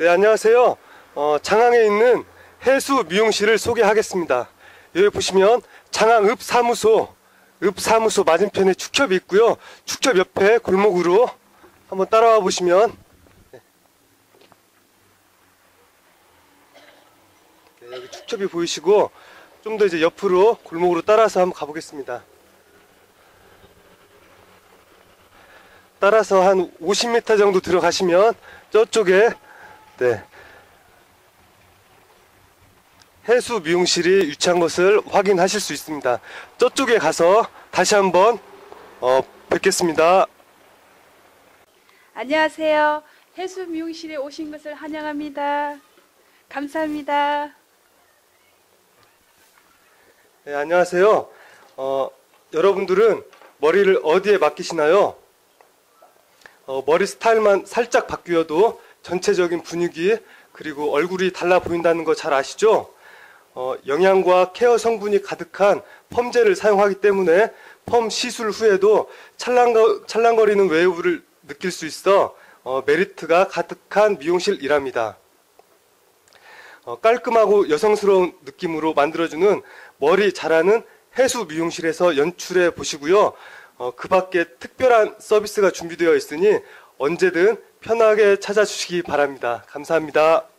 네, 안녕하세요. 어, 장항에 있는 해수 미용실을 소개하겠습니다. 여기 보시면 장항읍 사무소, 읍 사무소 맞은편에 축협이 있고요. 축협 옆에 골목으로 한번 따라와 보시면 네. 네, 여기 축협이 보이시고 좀 더 이제 옆으로 골목으로 따라서 한번 가보겠습니다. 따라서 한 50m 정도 들어가시면 저쪽에 네. 해수 미용실이 위치한 것을 확인하실 수 있습니다. 저쪽에 가서 다시 한번 어, 뵙겠습니다. 안녕하세요. 해수 미용실에 오신 것을 환영합니다. 감사합니다. 네, 안녕하세요. 어, 여러분들은 머리를 어디에 맡기시나요? 어, 머리 스타일만 살짝 바뀌어도 전체적인 분위기 그리고 얼굴이 달라 보인다는 거 잘 아시죠? 어, 영양과 케어 성분이 가득한 펌제를 사용하기 때문에 펌 시술 후에도 찰랑거, 찰랑거리는 웨이브를 느낄 수 있어 어, 메리트가 가득한 미용실이랍니다. 어, 깔끔하고 여성스러운 느낌으로 만들어주는 머리 잘하는 해수 미용실에서 연출해 보시고요. 어, 그 밖에 특별한 서비스가 준비되어 있으니 언제든 편하게 찾아주시기 바랍니다. 감사합니다.